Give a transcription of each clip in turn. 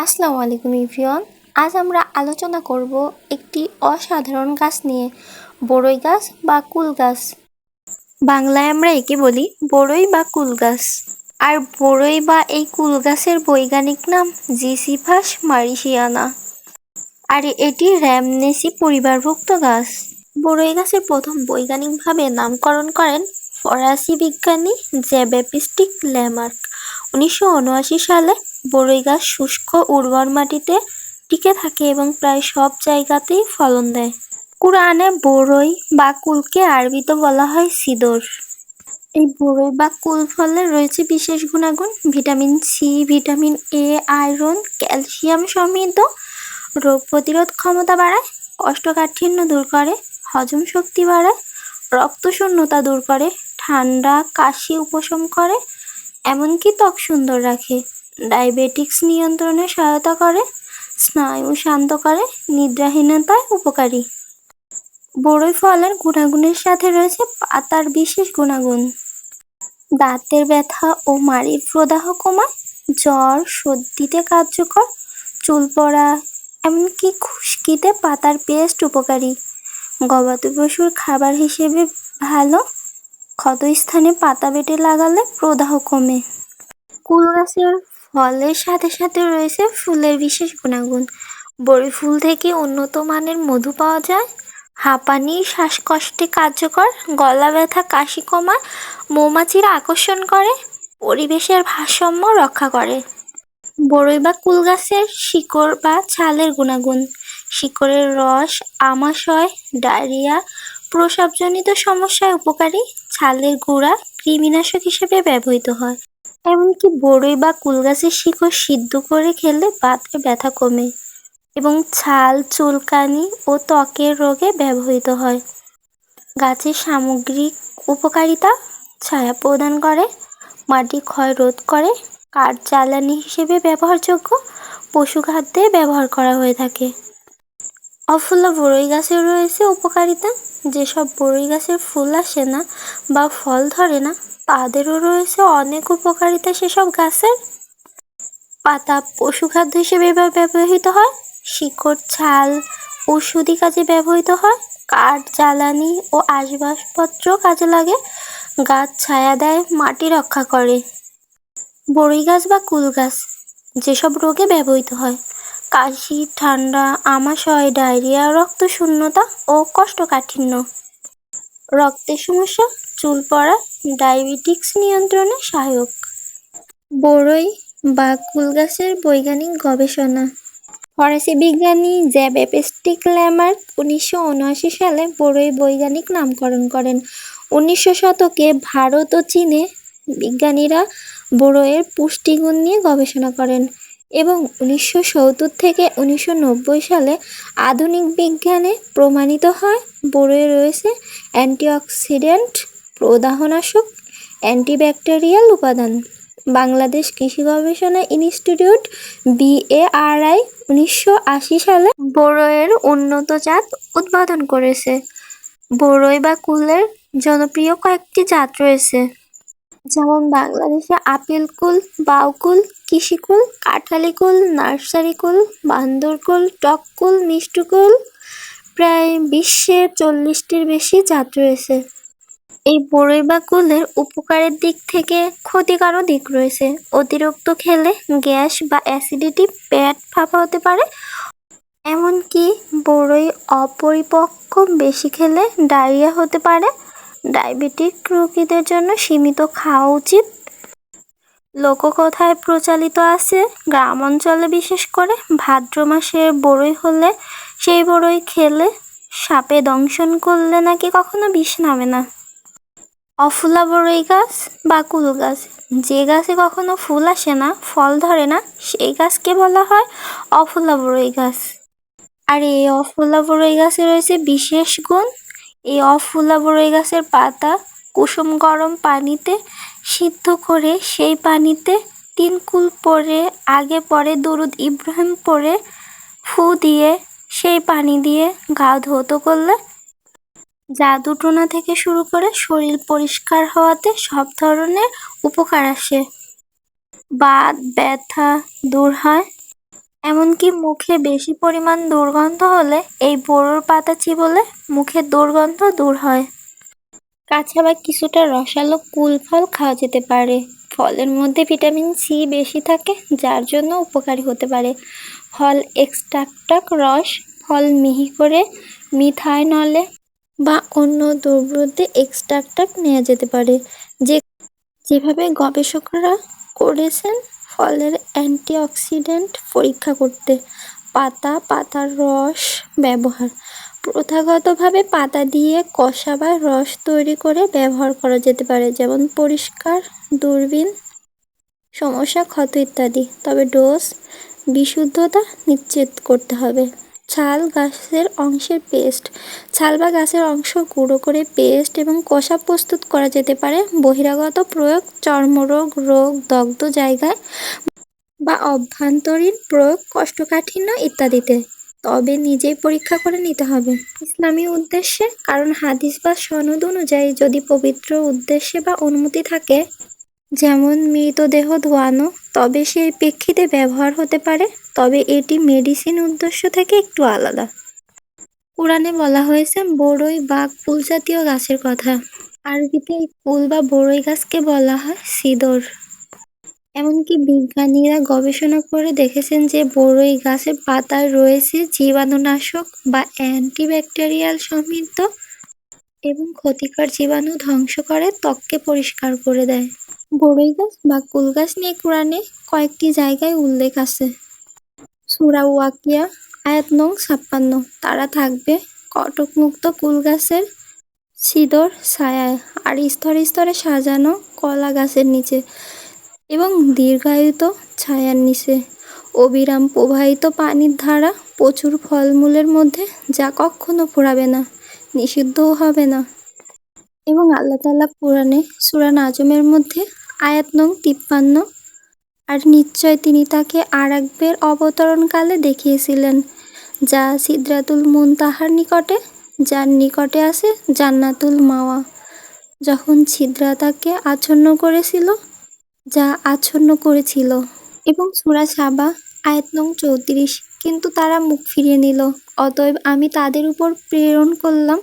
আসসালামু আলাইকুম ইভরিওয়ান আজ আমরা আলোচনা করব একটি অসাধারণ গাছ নিয়ে, বড়ই গাছ বা কুল গাছ। বাংলায় আমরা একে বলি বড়ই বা কুল গাছ। আর বড়ই বা এই কুল গাছের বৈজ্ঞানিক নাম জিসিফাস মারিসিয়ানা। আর এটি র্যামনেসি পরিবারভুক্ত গাছ। বড়ই গাছের প্রথম বৈজ্ঞানিকভাবে নামকরণ করেন ফরাসি বিজ্ঞানী জ্যাবেপিস্টিক ল্যামার্ক। উনিশশো উনআশি সালে বড়ই গাছ শুষ্ক উর্বর মাটিতে টিকে থাকে এবং প্রায় সব জায়গাতেই ফলন দেয়। কুরআনে বড়ই বা কুলকে আরবিতে বলা হয় সিদর। এই বড়ই বা কুল ফলের রয়েছে বিশেষ গুণাগুণ, vitamin C, vitamin A, iron, calcium সমৃদ্ধ, রোগ প্রতিরোধ ক্ষমতা বাড়ায় কষ্টকাঠিন্য দূর করে, হজম শক্তি বাড়ায় রক্তশূন্যতা দূর করে, ঠান্ডা, কাশি উপশম করে, এমনকি ত্বক সুন্দর রাখে। ডায়াবেটিক্স নিয়ন্ত্রণে সহায়তা করে, স্নায়ু শান্ত করে, নিদ্রাহীনতায় উপকারী। বড়ই ফলের গুণাগুণের সাথে রয়েছে পাতার বিশেষ গুণাগুণ। দাঁতের ব্যথা ও মাড়ির প্রদাহ কমায়, জ্বর সর্দিতে কার্যকর, চুল পড়া, এমনকি খুশকিতে পাতার পেস্ট উপকারী। গবাদি পশুর খাবার হিসেবে ভালো, ক্ষতস্থানে পাতা বেটে লাগালে প্রদাহ কমে। কুল গাছের ফলের সাথে সাথে রয়েছে ফুলের বিশেষ গুণাগুণ। বড়ি ফুল থেকে উন্নত মানের মধু পাওয়া যায়। হাঁপানি, শ্বাসকষ্টে কার্যকর, গলা ব্যথা, কাশি কমায় মৌমাছিরা আকর্ষণ করে, পরিবেশের ভারসাম্য রক্ষা করে। বড়ই বা কুল গাছের শিকড় বা ছালের গুণাগুণ। শিকড়ের রস, আমাশয়, ডায়রিয়া, প্রসাবজনিত সমস্যায় উপকারী, ছালের গুঁড়া কৃমিনাশক হিসেবে ব্যবহৃত হয়। এমনকি বড়ই বা কুল গাছের শিকড় সিদ্ধ করে খেলে বাতে ব্যথা কমে এবং ছাল, চুলকানি ও ত্বকের রোগে ব্যবহৃত হয়। গাছের সামগ্রিক উপকারিতা ছায়া প্রদান করে, মাটি ক্ষয় রোধ করে, কাঠ জ্বালানি হিসেবে ব্যবহারযোগ্য পশু খাদ্যে ব্যবহার করা হয়ে থাকে। অফুল্লা বড়ই গাছের রয়েছে উপকারিতা যেসব বড়ই গাছের ফুল আসে না বা ফল ধরে না, তাদেরও রয়েছে অনেক উপকারিতা সেসব গাছের। পাতা পশু খাদ্য হিসেবে ব্যবহৃত হয়, শিকড়, ছাল, ওষুধি কাজে ব্যবহৃত হয়, কাঠ, জ্বালানি ও আসবাবপত্র কাজে লাগে, গাছ ছায়া দেয়, মাটি রক্ষা করে। বড়ই গাছ বা কুল গাছ যেসব রোগে ব্যবহৃত হয় কাশি, ঠান্ডা, আমাশয়, ডায়রিয়া রক্ত শূন্যতা ও কোষ্ঠকাঠিন্য রক্তের সমস্যা, চুল পড়া, ডায়াবেটিক্স নিয়ন্ত্রণে সহায়ক। বড়ই বা কুল গাছের বৈজ্ঞানিক গবেষণা। ফরাসি বিজ্ঞানী জ্যাবেপেস্টিক ল্যামার্ক উনিশশো সালে বড়ই বৈজ্ঞানিক নামকরণ করেন। উনিশশো শতকে ভারত ও চীনে বিজ্ঞানীরা বড়ইয়ের পুষ্টিগুণ নিয়ে গবেষণা করেন। এবং উনিশশো সত্তর থেকে উনিশশো নব্বই সালে আধুনিক বিজ্ঞানে প্রমাণিত হয় বড়ইয়ে রয়েছে অ্যান্টিঅক্সিডেন্ট প্রদাহনাশক অ্যান্টিব্যাকটেরিয়াল উপাদান। বাংলাদেশ কৃষি গবেষণা ইনস্টিটিউট বিএআরআই উনিশশো আশি সালে বড়ইয়ের উন্নত জাত উৎপাদন করেছে। বড়ই বা কুলের জনপ্রিয় কয়েকটি জাত রয়েছে। যেমন বাংলাদেশে আপেল কুল বাউকুল কৃষিকুল কাঁঠালি কুল, নার্সারি কুল, বান্দর কুল, টক কুল, মিষ্টি কুল, প্রায় বিশ্বের চল্লিশটির বেশি জাত রয়েছে। এই বড়ই বা কুলের উপকারের দিক থেকে ক্ষতিকারও দিক রয়েছে। অতিরিক্ত খেলে গ্যাস বা অ্যাসিডিটি পেট ফাঁপা হতে পারে। এমনকি বড়ই অপরিপক্ক বেশি খেলে ডায়রিয়া হতে পারে। ডায়াবেটিক রোগীদের জন্য সীমিত খাওয়া উচিত। লোককথায় প্রচলিত আছে গ্রাম অঞ্চলে বিশেষ করে ভাদ্র মাসে বড়ই হলে সেই বড়ই খেলে সাপে দংশন করলে নাকি কখনো বিষ নামে না। অফুলা বড়ই গাছ বা কুল গাছ, যে গাছে কখনো ফুল আসে না, ফল ধরে না, সেই গাছকে বলা হয় অফুলা বড়ই গাছ। আর এই অফুলা বড়ই গাছে রয়েছে বিশেষ গুণ এই অফুলা বড়ই গাছের পাতা কুসুম গরম পানিতে সিদ্ধ করে সেই পানিতে তিন কুল পরে, আগে পরে দরুদ ইব্রাহিম পরে ফু দিয়ে সেই পানি দিয়ে গা ধৌত করলে জাদুটোনা থেকে শুরু করে শরীর পরিষ্কার হওয়াতে সব ধরনের উপকার আসে। বাত, ব্যথা দূর হয়। এমনকি মুখে বেশি পরিমাণ দুর্গন্ধ হলে এই বড়ুর পাতা চিবোলে মুখের দুর্গন্ধ দূর হয়। কাঁচা বা কিছুটা রসালো কুল ফল খাওয়া যেতে পারে। ফলের মধ্যে ভিটামিন সি বেশি থাকে, যার জন্য উপকারী হতে পারে। ফল এক্সট্রাক্টক রস, ফল মিহি করে মিথাইনলে বা অন্য দ্রব্যতে এক্সট্রাক্টক নেওয়া যেতে পারে। যে যেভাবে গবেষকরা করেছেন ফলের অ্যান্টিঅক্সিডেন্ট পরীক্ষা করতে। পাতা, পাতার রস ব্যবহার। প্রথাগতভাবে পাতা দিয়ে কষা বা রস তৈরি করে ব্যবহার করা যেতে পারে, যেমন পরিষ্কার, দূরবীন, সমস্যা, ক্ষত ইত্যাদি। তবে ডোজ, বিশুদ্ধতা নিশ্চিত করতে হবে। ছাল গাছের অংশের পেস্ট। ছাল বা গাছের অংশ গুঁড়ো করে পেস্ট এবং কষা প্রস্তুত করা যেতে পারে। বহিরাগত প্রয়োগ, চর্মরোগ, রোগ, দগ্ধ জায়গায় বা অভ্যন্তরীণ প্রয়োগ কষ্টকাঠিন্য ইত্যাদিতে। তবে নিজেই পরীক্ষা করে নিতে হবে। ইসলামী উদ্দেশ্যে, কারণ হাদিস বা সনদ অনুযায়ী যদি পবিত্র উদ্দেশ্যে বা অনুমতি থাকে যেমন মৃতদেহ ধোয়ানো, তবে সেই প্রেক্ষিতে ব্যবহার হতে পারে, তবে এটি মেডিসিন উদ্দেশ্য থেকে একটু আলাদা। কোরআনে বলা হয়েছে, বড়ই বা ফুল জাতীয় গাছের কথা। আরবিতে এই কুল বা বড়ই গাছকে বলা হয় সিদর। এমনকি বিজ্ঞানীরা গবেষণা করে দেখেছেন যে বড়ই গাছের পাতায় রয়েছে জীবাণুনাশক বা অ্যান্টিব্যাকটেরিয়াল সমৃদ্ধ এবং ক্ষতিকর জীবাণু ধ্বংস করে ত্বককে পরিষ্কার করে দেয়। বড়ই গাছ বা কুল গাছ নিয়ে কোরআনে কয়েকটি জায়গায় উল্লেখ আছে। সুরা ওয়াকিয়া, আয়াত নং ছাপ্পান্ন। তারা থাকবে কটকমুক্ত কুল গাছের সিদর ছায়ায় আর স্তরে স্তরে সাজানো কলা গাছের নিচে এবং দীর্ঘায়িত ছায়ার নিচে। অবিরাম প্রবাহিত পানির ধারা প্রচুর ফলমূলের মধ্যে যা কখনো ফোরাবে না, নিষিদ্ধও হবে না। এবং আল্লাহ তাল্লাহ কোরআনে সুরা নাজমের মধ্যে আয়াত নং তিপ্পান্ন। আর নিশ্চয় তিনি তাকে আর একবার অবতরণকালে দেখিয়েছিলেন, যা সিদ্রাতুল মুনতাহার নিকটে, যার নিকটে আছে জান্নাতুল মাওয়া। যখন ছিদ্রা তাকে আচ্ছন্ন করেছিল, যা আচ্ছন্ন করেছিল। এবং সুরা সাবা, আয়াত নং চৌত্রিশ, কিন্তু তারা মুখ ফিরিয়ে নিল, অতএব আমি তাদের উপর প্রেরণ করলাম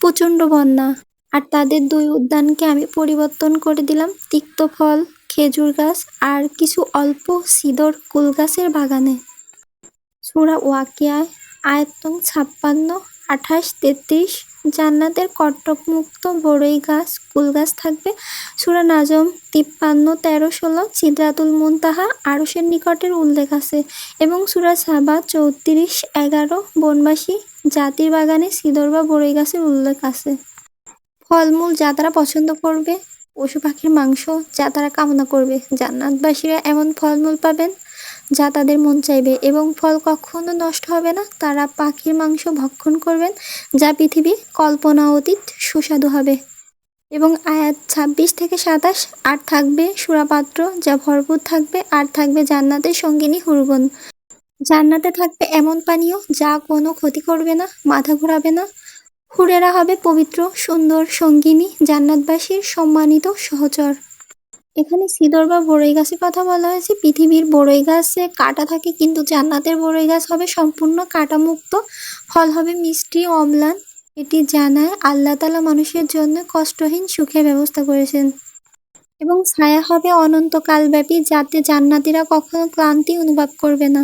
প্রচণ্ড বন্যা। আর তাদের দুই উদ্যানকে আমি পরিবর্তন করে দিলাম। তিক্ত ফল, খেজুর গাছ আর কিছু অল্প সিদর কুল গাছের বাগানে। সুরা ওয়াকিয়ায় আয়াত নং ছাপ্পান্ন, আঠাশ, তেত্রিশ, জান্নাতের কটকমুক্ত বড়ই গাছ, কুল গাছ থাকবে। সুরা নাজম, তিপ্পান্ন, তেরো, ষোলো, সিদ্রাতুল মুনতাহা আরসের নিকটের উল্লেখ আছে এবং সুরা সাবা, চৌত্রিশ, এগারো, বনবাসী, জাতির বাগানে সিদর বা বড়ই গাছের উল্লেখ আছে। ফলমূল যা তারা পছন্দ করবে পশু পাখির মাংস যা তারা কামনা করবে, জান্নাতবাসীরা এমন ফলমূল পাবেন যা তাদের মন চাইবে এবং ফল কখনো নষ্ট হবে না। তারা পাখির মাংস ভক্ষণ করবেন, যা পৃথিবী কল্পনা অতীত সুস্বাদু হবে। এবং আয়াত ছাব্বিশ থেকে সাতাশ, আর থাকবে সুরাপাত্র যা ভরপুর থাকবে, আর থাকবে জান্নাতের সঙ্গিনী হুরবন। জান্নাতে থাকবে এমন পানীয় যা কোনো ক্ষতি করবে না, মাথা ঘোরাবে না। হুরেরা হবে পবিত্র, সুন্দর, সঙ্গিনী, জান্নাতবাসীর সম্মানিত সহচর। এখানে সিদর বা বড়ই গাছের কথা বলা হয়েছে। পৃথিবীর বড়ই গাছে কাটা থাকে, কিন্তু জান্নাতের বড়ই গাছ হবে সম্পূর্ণ কাটামুক্ত। ফল হবে মিষ্টি, অম্লান। এটি জানায় আল্লাহ তালা মানুষের জন্য কষ্টহীন সুখের ব্যবস্থা করেছেন। এবং ছায়া হবে অনন্তকালব্যাপী, যাতে জান্নাতিরা কখনো ক্লান্তি অনুভব করবে না।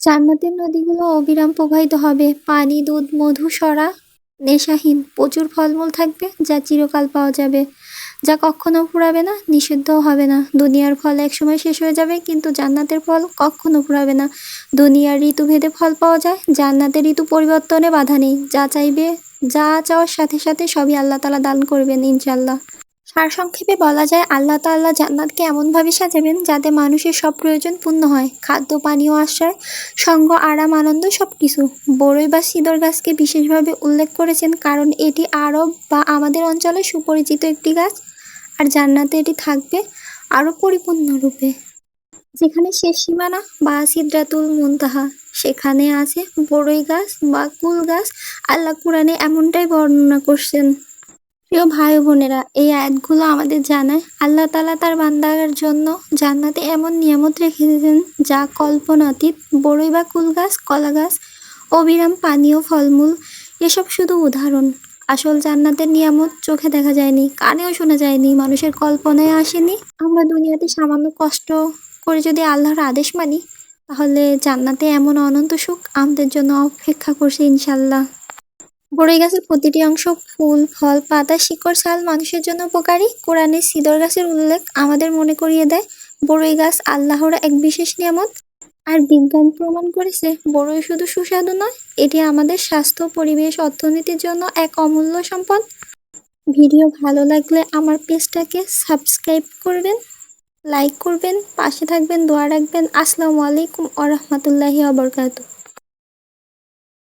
জান্নাতের নদীগুলো অবিরাম প্রবাহিত হবে। পানি, দুধ, মধু, সরা নেশাহীন প্রচুর ফলমূল থাকবে যা চিরকাল পাওয়া যাবে, যা কখনো ফুরাবে না, নিষিদ্ধও হবে না। দুনিয়ার ফল একসময় শেষ হয়ে যাবে, কিন্তু জান্নাতের ফল কখনো ফুরাবে না। দুনিয়ার ঋতুভেদে ফল পাওয়া যায়, জান্নাতের ঋতু পরিবর্তনে বাধা নেই। যা চাইবে, যা চাওয়ার সাথে সাথে সবই আল্লাহ তালা দান করবেন ইনশাল্লাহ সারসংক্ষেপে বলা যায়, আল্লাহ তাল্লাহ জান্নাতকে এমনভাবে সাজাবেন যাতে মানুষের সব প্রয়োজন পূর্ণ হয়। খাদ্য, পানীয়, আশ্রয়, সঙ্গ, আরাম, আনন্দ সব কিছু বড়ই বা সিদর গাছকে বিশেষভাবে উল্লেখ করেছেন, কারণ এটি আরব বা আমাদের অঞ্চলে সুপরিচিত একটি গাছ, আর জান্নাতে এটি থাকবে আরও পরিপূর্ণ রূপে যেখানে শেষ সীমানা বা সিদ্রাতুল মুনতাহা, সেখানে আছে বড়ই গাছ বা কুল গাছ। আল্লাহ কোরআনে এমনটাই বর্ণনা করছেন প্রিয় ভাই বোনেরা, এই আয়াতগুলো আমাদের জানায়। আল্লাহ তালা তার বান্দার জন্য জান্নাতে এমন নিয়ামত রেখেছেন যা কল্পনাতীত বড়ই বা কুল গাছ, কলা গাছ, অবিরাম পানীয় ফলমূল, এসব শুধু উদাহরণ। আসল জান্নাতের নিয়ামত চোখে দেখা যায়নি, কানেও শোনা যায়নি, মানুষের কল্পনায় আসেনি। আমরা দুনিয়াতে সামান্য কষ্ট করে যদি আল্লাহর আদেশ মানি, তাহলে জান্নাতে এমন অনন্ত সুখ আমাদের জন্য অপেক্ষা করছে ইনশাল্লাহ বড়ই গাছের প্রতিটি অংশ, ফুল, ফল, পাতা, শিকড়, ছাল মানুষের জন্য উপকারী। কোরআনে সিদর গাছের উল্লেখ আমাদের মনে করিয়ে দেয় বড়ই গাছ আল্লাহর এক বিশেষ নিয়ামত। আর বিজ্ঞান প্রমাণ করেছে বড়ই শুধু সুস্বাদু নয়, এটি আমাদের স্বাস্থ্য, পরিবেশ, অর্থনীতির জন্য এক অমূল্য সম্পদ। ভিডিও ভালো লাগলে আমার পেজটাকে সাবস্ক্রাইব করবেন, লাইক করবেন, পাশে থাকবেন, দোয়া রাখবেন। আসসালামু আলাইকুম আ রহমতুল্লাহি